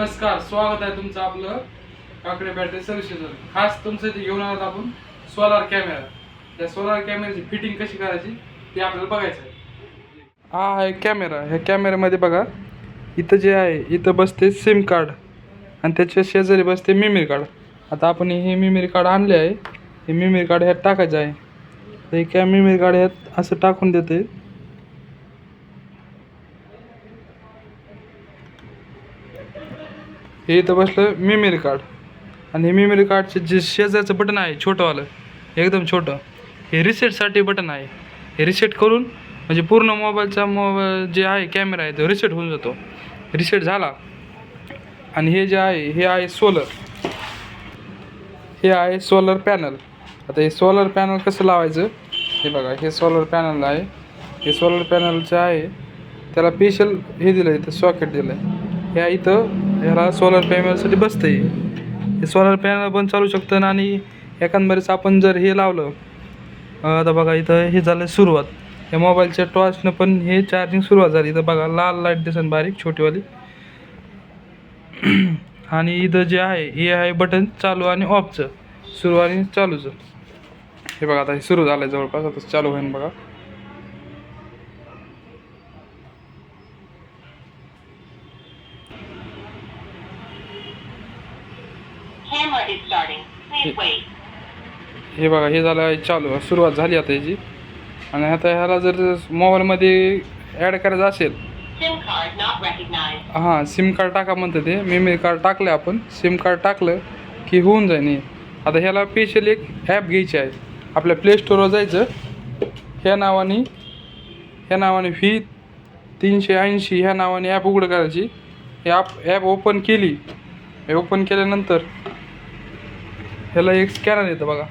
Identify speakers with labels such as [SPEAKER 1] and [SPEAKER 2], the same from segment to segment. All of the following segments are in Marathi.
[SPEAKER 1] नमस्कार स्वागत आहे तुमचं आपलं काकडे बॅटरी सर्व्हिसेस खास तुमचं इथे घेऊन आहोत आपण सोलार कॅमेरा. त्या सोलार कॅमेऱ्याची फिटिंग कशी करायची ते आपल्याला बघायचं आहे. हा आहे कॅमेरा. ह्या कॅमेऱ्यामध्ये बघा इथं जे आहे इथं बसते सिम कार्ड आणि त्याच्या शेजारी बसते मेमरी कार्ड आता आपण हे मेमरी कार्ड आणले आहे. हे मेमरी कार्ड ह्यात टाकायचं आहे. तर हे कॅ मेमरी कार्ड ह्यात असं टाकून देते. हे इथं बसलं मेमरी कार्ड आणि हे मेमरी कार्डचे जे शेजारचं बटन आहे छोटंवालं एकदम छोटं हे रिसेटसाठी बटन आहे. हे रिसेट करून म्हणजे पूर्ण मोबाईलचा मोबाईल जे आहे कॅमेरा आहे तो रिसेट होऊन जातो. रिसेट झाला. आणि हे जे आहे हे आहे सोलर हे आहे सोलर पॅनल आता हे सोलर पॅनल कसं लावायचं? हे बघा हे सोलर पॅनल आहे. हे सोलर पॅनलचं आहे त्याला स्पेशल हे दिलं इथं सॉकेट दिलं आहे ह्या इथं ह्याला सोलर पॅनलसाठी बसतं हे हे सोलर पॅनल पण चालू शकतं आणि एखादंबरेच आपण जर हे लावलं आता बघा इथं हे झालं सुरुवात. या मोबाईलच्या टॉर्चनं पण हे चार्जिंग सुरुवात झाली. इथं बघा लाल लाइट दिसन बारीक छोटीवाली. आणि इथं जे आहे हे आहे बटन चालू आणि ऑफचं सुरू आणि चालूचं. हे बघा आता हे सुरू झालं आहे जवळपास आता चालू होईन बघा. हे बघा हे झालं आहे चालू सुरुवात झाली आता याची. आणि आता ह्याला जर मोबाईलमध्ये ॲड करायचं असेल. हां सिम कार्ड टाका म्हणतं ते. मेमरी कार्ड टाकलं आपण. सिम कार्ड टाकलं की होऊन जाईन हे आता ह्याला स्पेशल एक ॲप घ्यायची आहे. आपल्या प्ले स्टोरवर जायचं. ह्या नावाने ह्या नावाने व्ही तीनशे ऐंशी ह्या नावाने ॲप उघडं करायची. हे ॲप ॲप ओपन केली. हे ओपन केल्यानंतर ह्याला एक स्कॅनर येतं बघा.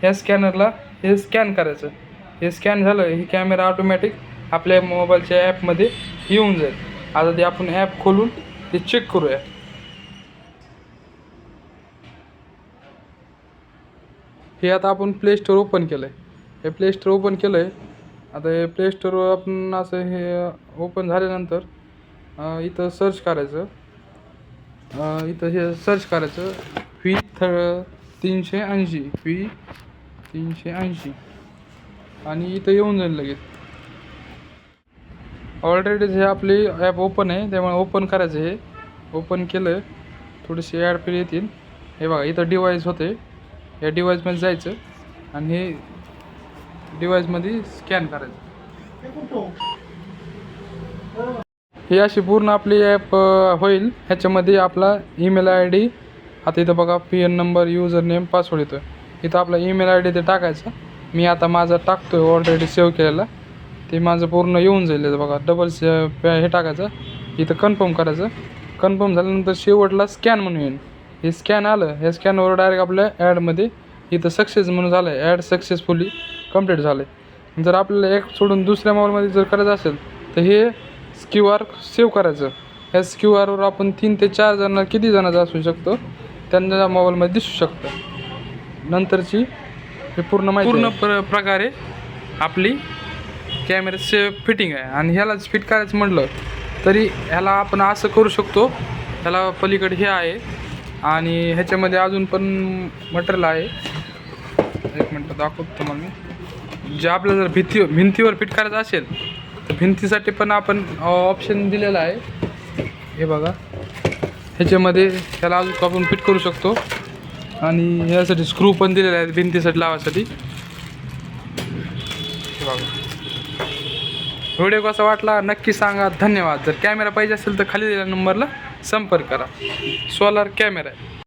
[SPEAKER 1] ह्या स्कॅनरला हे स्कॅन करायचं. हे स्कॅन झालं हे कॅमेरा ऑटोमॅटिक आपल्या मोबाईलच्या ॲपमध्ये येऊन जाईल. आता ते आपण ॲप खोलून ते चेक करूया. हे आता आपण प्ले स्टोर ओपन केलं आहे हे प्ले स्टोर ओपन केलं आहे आता हे प्ले स्टोरवर आपण असं हे ओपन झाल्यानंतर इथं सर्च करायचं. इथं हे सर्च करायचं. फी थ तीनशे ऐंशी. फी तीनशे ऐंशी. आणि इथं येऊन जाईल लगेच. ऑलरेडी हे आपली ॲप ओपन आहे त्यामुळे ओपन करायचं हे ओपन केलं थोडीशी ॲड फिर येतील. हे बघा इथं डिवाईस होते. या डिवाईसमध्ये जायचं आणि हे डिवाईसमध्ये स्कॅन करायचं. ही अशी पूर्ण आपली ॲप होईल. ह्याच्यामध्ये आपला ईमेल आय डी आता इथं बघा P N number user name password येतो आहे इथं आपला ईमेल आय डी ते टाकायचा. मी आता माझा टाकतो आहे ऑलरेडी सेव्ह केलेला. ते माझं पूर्ण येऊन जाईल इथं बघा. डबल से हे टाकायचं. इथं कन्फर्म करायचं. कन्फर्म झाल्यानंतर शेवटला स्कॅन म्हणून येईल. हे स्कॅन आलं. हे स्कॅनवर डायरेक्ट आपल्या ॲडमध्ये इथं सक्सेस म्हणून झालं आहे ॲड सक्सेसफुली कंप्लीट झालं आहे जर आपल्याला एक सोडून दुसऱ्या मोबाईलमध्ये जर करायचं असेल तर हे क्यू आर सेव्ह करायचं. ह्या क्यू आरवर आपण तीन ते चार जण किती जणांचा असू शकतो? त्यांच्या मोबाईलमध्ये दिसू शकतं. नंतरची हे पूर्ण माहिती पूर्ण प्र प्रकारे आपली कॅमेऱ्याचे फिटिंग आहे. आणि ह्यालाच फिट करायचं म्हटलं तरी ह्याला आपण असं करू शकतो. ह्याला पलीकडे हे आहे. आणि ह्याच्यामध्ये अजून पण मटेरियल आहे. एक मिनटं दाखवतो तुम्हाला मी. जे आपल्याला जर भिंती भिंतीवर फिट करायचं असेल तर भिंतीसाठी पण आपण ऑप्शन दिलेला आहे. हे बघा. ह्याच्यामध्ये ह्याला अजून आपण फिट करू शकतो. आणि ह्यासाठी स्क्रू पण दिलेले आहेत भिंतीसाठी लावायसाठी व्हिडिओ कसा वाटला नक्की सांगा. धन्यवाद. जर कॅमेरा पाहिजे असेल तर खाली दिलेल्या नंबरला संपर्क करा. सोलार कॅमेरा आहे.